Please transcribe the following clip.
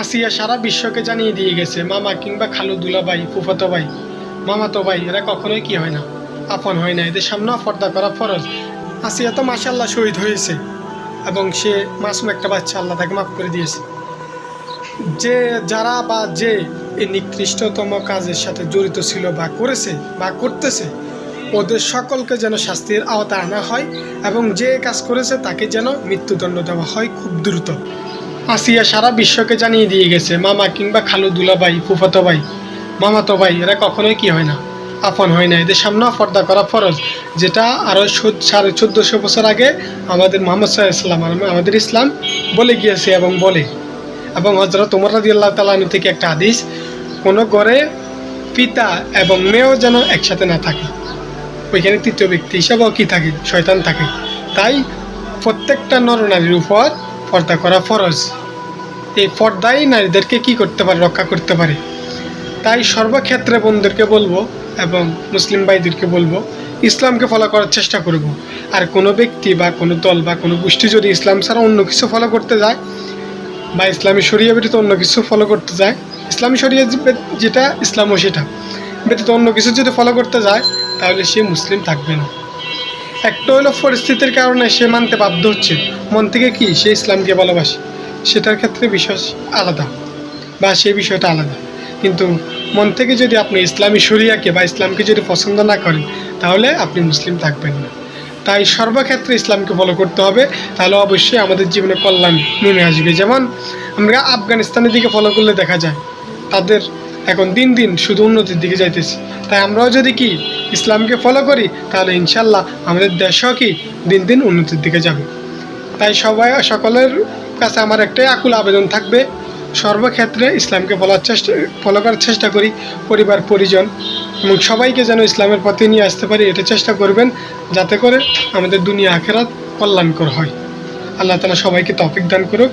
আসিয়া সারা বিশ্বকে জানিয়ে দিয়ে গেছে, মামা কিংবা খালু দুলাভাই, ফুফাতো ভাই, মামাতো ভাই, এরা কখনোই কি হয় না, আপন হয় না, এদের সামনেও পর্দা করা ফরজ। আসিয়া তো মাসাল্লাহ শহীদ হয়েছে এবং সে মাসুম একটা বাচ্চা আল্লাহ তাকে মাফ করে দিয়েছে। যে যারা বা যে এই নিকৃষ্টতম কাজের সাথে জড়িত ছিল বা করেছে বা করতেছে, ওদের সকলকে যেন শাস্তির আওতায় আনা হয় এবং যে কাজ করেছে তাকে যেন মৃত্যুদণ্ড দেওয়া হয় খুব দ্রুত। আসিয়া সারা বিশ্বকে জানিয়ে দিয়ে গেছে, মামা কিংবা খালু দুলাভাই ফুফাতো ভাই মামাতো ভাই এরা কখনোই কি হয় না, আপন হয় না। এদের সামনেও পর্দা করা ফরজ, যেটা আরও সাড়ে চোদ্দোশো বছর আগে আমাদের মোহাম্মদ সাহা ইসলাম আমাদের ইসলাম বলে গিয়েছে এবং বলে। এবং হজরত উমর রাজি আল্লাহ তালু থেকে একটা আদেশ কোনো ঘরে পিতা এবং মেয়েও যেন একসাথে না থাকে। ওইখানে তৃতীয় ব্যক্তি হিসাবেও কি থাকে? শয়তান থাকে। তাই প্রত্যেকটা নরনারীর উপর পর্দা করা ফরজ। এই পর্দাই নারীদেরকে কি করতে পারে, রক্ষা করতে পারে? তাই সর্বক্ষেত্রে বোনদেরকে বলব এবং মুসলিম ভাইদেরকে বলব, ইসলামকে ফলো করার চেষ্টা করব। আর কোনো ব্যক্তি বা কোনো দল বা কোনো গোষ্ঠী যদি ইসলাম ছাড়া অন্য কিছু ফলো করতে যায় বা ইসলামী শরিয়া ব্যতীত অন্য কিছু ফলো করতে যায়, ইসলামী শরিয়া যেটা, ইসলামও সেটা। ব্যতীত অন্য কিছু যদি ফলো করতে যায়, তাহলে সে মুসলিম থাকবে না। একটা হলো পরিস্থিতির কারণে সে মানতে বাধ্য হচ্ছে। মন থেকে কি? সে ইসলামকে ভালোবাসে। সেটার ক্ষেত্রে বিশ্বাস আলাদা বা সেই বিষয়টা আলাদা। কিন্তু মন থেকে যদি আপনি ইসলামী শরিয়াকে বা ইসলামকে যদি পছন্দ না করেন, তাহলে আপনি মুসলিম থাকবেন না। তাই সর্বক্ষেত্রে ইসলামকে ফলো করতে হবে। তাহলে অবশ্যই আমাদের জীবনে কল্যাণ নেমে আসবে। যেমন আমরা আফগানিস্তানের দিকে ফলো করলে দেখা যায়, তাদের এখন দিন দিন শুধু উন্নতির দিকে যাইতেছে। তাই আমরাও যদি কি ইসলামকে ফলো করি, তাহলে ইনশাল্লাহ আমাদের দেশও কি দিন দিন উন্নতির দিকে যাবে। তাই সবাই, সকলের কাছে আমার একটাই আকুল আবেদন থাকবে, সর্বক্ষেত্রে ইসলামকে বলার চেষ্টা ফলো করার চেষ্টা করি পরিবার, পরিজন এবং সবাইকে যেন ইসলামের পথে নিয়ে আসতে পারি, এটা চেষ্টা করবেন যাতে করে আমাদের দুনিয়া আখেরাত কল্যাণকর হয়। আল্লাহ তালা সবাইকে তফিক দান করুক।